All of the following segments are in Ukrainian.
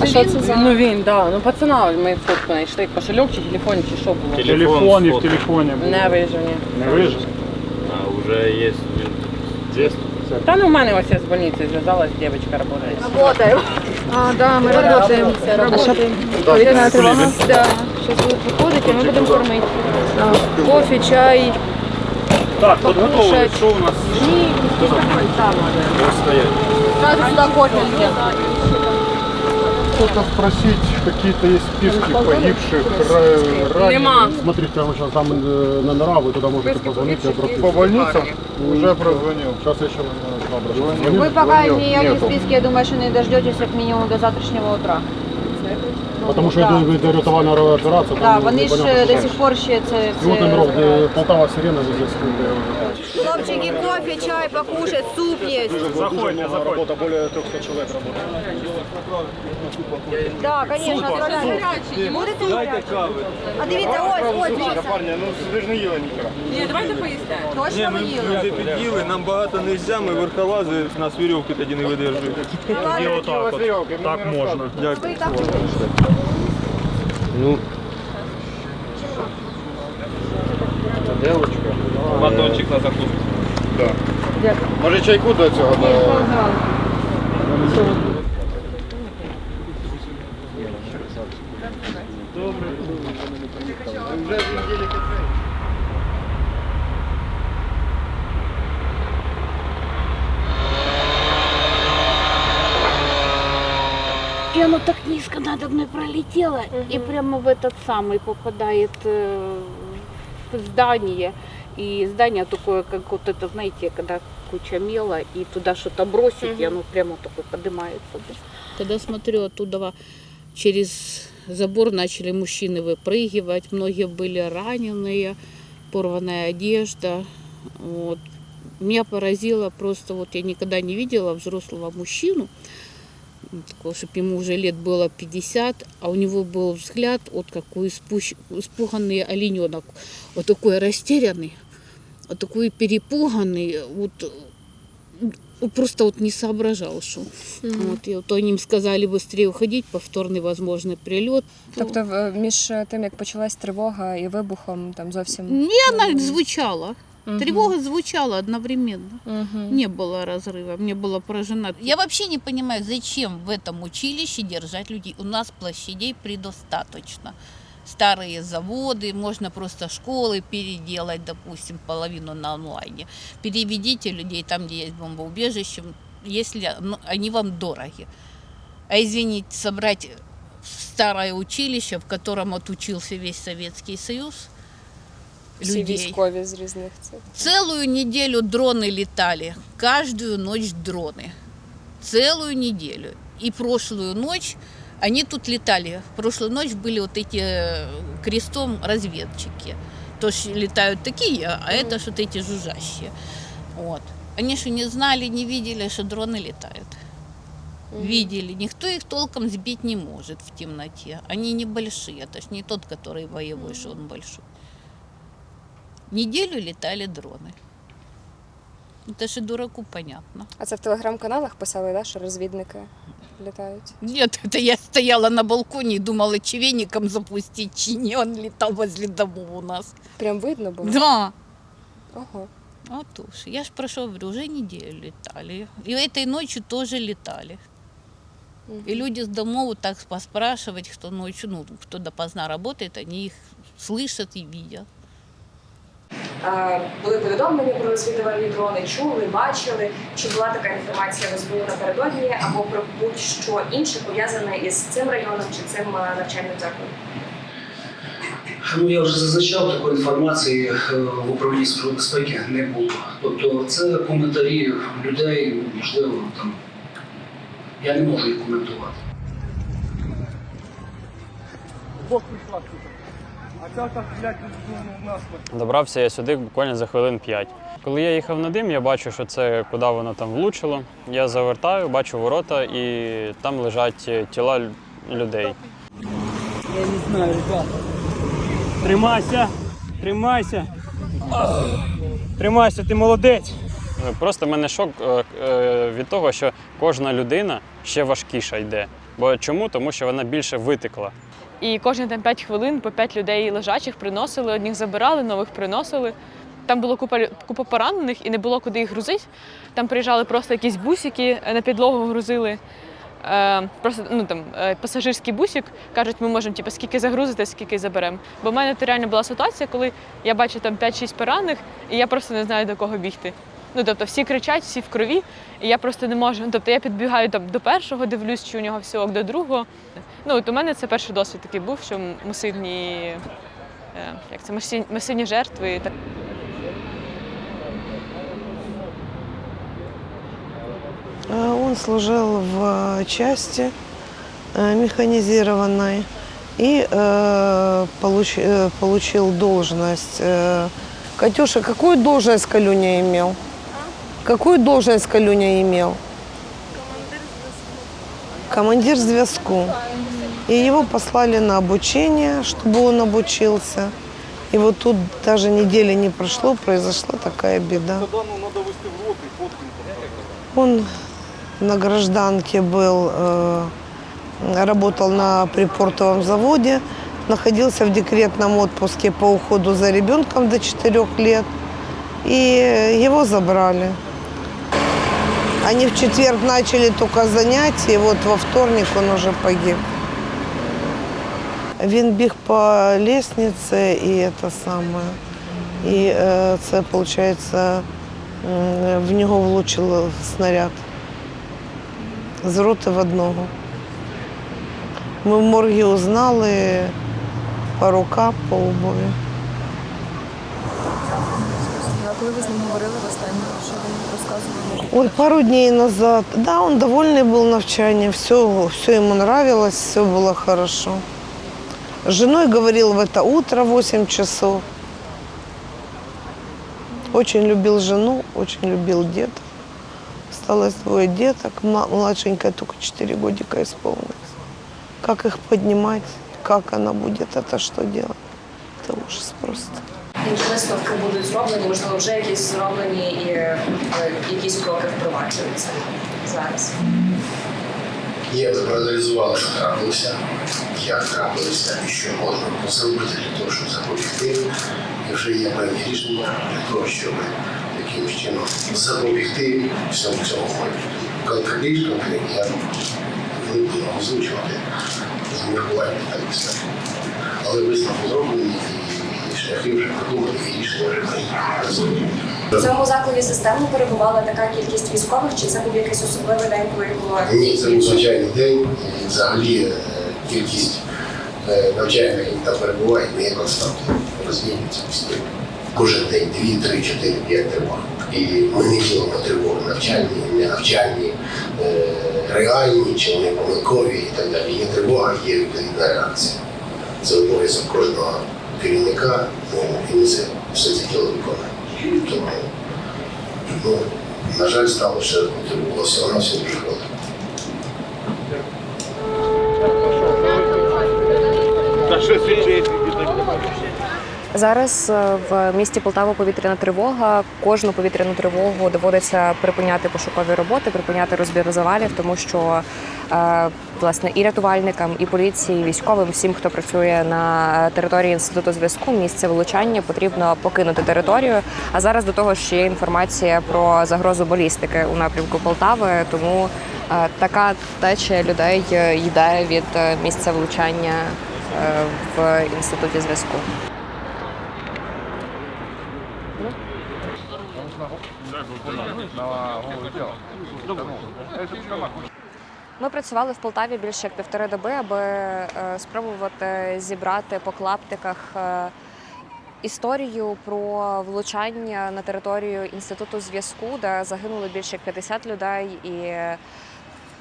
А що це за? Ну він, да. Ну пацана ми фотку знайшли. Кошельок чи телефон, чи що було. Телефон, і в фото. телефоні було. Не вижені. Не вижив? А уже есть здесь. Та ну в мене ось я з больниці зв'язалась, дівчинка працює. Работаем. А, да, мы работаем. Работаем. Повітряна тривога? Да. Сейчас будут выходить, и мы будем кормить. А, Кофе, чай. Так, тут Покушать. готово. Що у нас? Сразу сюда кофе Кто-то спросить, какие-то есть списки погибших ра- раненых. Нема. Смотрите, прямо сейчас там э, номера, вы туда можете позвонить. Я просто... По больницам уже прозвонил. Сейчас я еще набрал. Вы Ви поки Звонил. ніякі Нету. списки, я думаю, що не дождетесь як мінімум до завтрашнього утра. Потому что Да. это йде рятувальна операція. Так, вони ж що до сих пор ще це І от номеров, де Полтава сирена здесь. Хлопчики, кофе, чай, покушать, суп є. Заходьте, заходьте. Работа, более 300 человек работает. Так, звісно, Будете? А дивіться, ось, ось, дивіться. Парни, ну ви ж не їли ніхера. Ні, давайте поїсте. Точно Ми їли? вже під'їли, нам багато не можна, ми верхолази, нас вірьовки тоді не видержують. І отак от. Так можна. Так Ну, Девочка. Батончик на закуску. Да. Може чайку до цього? До... И оно так надо мной пролетело и прямо в этот самый попадает э, в здание. И здание такое, как вот это, знаете, когда куча мела, и туда что-то бросить, и оно прямо такое поднимается. Когда смотрю оттуда через забор начали мужчины выпрыгивать, многие были раненые, порванная одежда. Вот. Меня поразило просто, вот я никогда не видела взрослого мужчину, такого, чтобы ему уже лет было 50, а у него был взгляд, вот как у испущ- испуганный олененок, вот такой растерянный, вот такой перепуганный, вот он просто вот не соображал, что. Вот, и вот они им сказали быстрее уходить, повторный возможный прилет. Тобто в- між тим, як почалась тривога і вибухом, там зовсім Не, она звучала. Мгм. Тревога звучала одновременно. Мгм. Не было разрыва, мне было поражена. Я вообще не понимаю, зачем в этом училище держать людей. У нас площадей предостаточно. Старые заводы, можно просто школы переделать, допустим, половину на онлайне. Переведите людей там, где есть бомбоубежище, если они вам дороги. А извините, собрать старое училище, в котором отучился весь Советский Союз, всі людей. військові з різних цих. Целую неделю дроны летали. Каждую ночь дроны. Целую неделю. И прошлую ночь они тут летали. В прошлую ночь были вот эти э, крестом разведчики. То есть летают такие, а это ж вот эти жужжащие. Вот. Они что не знали, не видели, что дроны летают. Видели. Никто их толком сбить не может в темноте. Они небольшие. Это ж не тот, который боевой, что он большой. Неделю летали дроны. Это же дураку понятно. А це в телеграм-каналах писали, да, що розвідники літають? Нет, это я стояла на балконе и думала, чевейником запустить, чи не, он летал возле домов у нас. Прям видно було? Да. Ого. Вот уж. Я ж прошу, говорю, уже неделю летали. И этой ночью тоже летали. И люди с домов так поспрашивать, кто ночью, ну, кто допоздна работает, они их слышат и видят. Були повідомлення про розвідувальні дрони, чули, бачили, чи була така інформація в СБУ напередодні, або про будь-що інше пов'язане із цим районом чи цим е, навчальним закладом. Ну, я вже зазначав, такої інформації е, в управлінні Служби безпеки не було. Тобто це коментарі людей, можливо, там я не можу їх коментувати. Добрався я сюди буквально за хвилин 5. Коли я їхав на дим, я бачу, що це куди воно там влучило. Я завертаю, бачу ворота, і там лежать тіла людей. Я не знаю, ребята. Тримайся, тримайся. Тримайся, ти молодець. Просто в мене шок е, е, від того, що кожна людина ще важкіша йде. Бо чому? Тому що вона більше витекла. І кожні там 5 хвилин по 5 людей лежачих приносили, одних забирали, нових приносили. Там було купа, купа поранених і не було куди їх грузити. Там приїжджали просто якісь бусики, е, на підлогу грузили. Е, просто ну, там, е, пасажирський бусик, кажуть, ми можемо типу, скільки загрузити, скільки заберемо. Бо в мене то реально була ситуація, коли я бачу там 5-6 поранених, і я просто не знаю, до кого бігти. Ну, тобто всі кричать, всі в крові, і я просто не можу. Ну, тобто я підбігаю там, до першого, дивлюсь, чи у нього все ок, до другого. Ну, от у мене це перший досвід такий був, що масивні, е, як це, масивні, масивні жертви. Так. Э, Он служил в э, части э, механизированной и э, получ- э, получил должность. э, Катюша, какую должность Калюня имел? Какую должность Калюня имел? Командир зв'язку. И его послали на обучение, чтобы он обучился. И вот тут даже недели не прошло, произошла такая беда. Он на гражданке был, э, работал на припортовом заводе, находился в декретном отпуске по уходу за ребенком до 4 лет. И его забрали. Они в четверг начали только занятия, вот во вторник он уже погиб. Він біг по лестнице, і це саме. І е, це, виходить, в нього влучив снаряд з роти в одного. Ми в моргі узнали по рукам, по обуві. Коли ви з ним говорили останнє, що він розказував? Ой, пару дней назад. Да, он довольный был навчанием, все, все ему нравилось, все было хорошо. С женой говорил в это утро 8 часов. Очень любил жену, очень любил деток. Осталось двое деток, младшенькая только 4 годика исполнилось. Как их поднимать, как она будет это что делать, это ужас просто. Які висновки будуть зроблені? Можливо, вже якісь зроблені і е, якісь кроки впроваджуються зараз. Є проаналізували, що трапилося, як трапилося і що можна зробити для того, щоб запобігти. І вже є певні рішення для того, щоб якимось чином запобігти всьому цьому ході. Конкретно конкретні я не буду озвучувати з міркування так безпеки. Але висновки зроблені рішення. В цьому закладі системно перебувала така кількість військових, чи це був якийсь особливий день, коли було Ні, це був звичайний день. Взагалі е, кількість е, навчальних, там перебувають, не є константою. Розмінюється постійно. Кожен день 2, 3, 4, 5 тривог. І ми не ділимо тривоги навчальні, не навчальні, е, реальні, чи вони помилкові і так далі. Є тривога, є відповідна реакція. Це обов'язок кожного керівника, ну, і ми це все це діло виконує. Тому, ну, на жаль, стало, що було всього на все дуже хвилин. Зараз е, в місті Полтава повітряна тривога. Кожну повітряну тривогу доводиться припиняти пошукові роботи, припиняти розбір завалів, тому що е, власне і рятувальникам, і поліції, і військовим, всім, хто працює на території інституту зв'язку, місце влучання потрібно покинути територію. А зараз до того ще є інформація про загрозу балістики у напрямку Полтави. Тому е, така течія людей йде від місця влучання в інституті зв'язку. Ми працювали в Полтаві більше як півтори доби, аби е, спробувати зібрати по клаптиках е, історію про влучання на територію інституту зв'язку, де загинули більше як 50 людей, і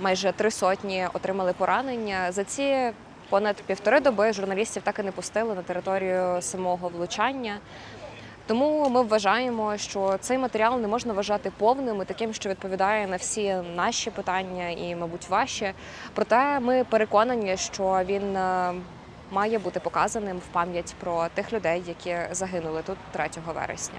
майже три сотні отримали поранення. За ці понад півтори доби журналістів так і не пустили на територію самого влучання. Тому ми вважаємо, що цей матеріал не можна вважати повним і таким, що відповідає на всі наші питання і, мабуть, ваші. Проте ми переконані, що він е, має бути показаним в пам'ять про тих людей, які загинули тут 3 вересня.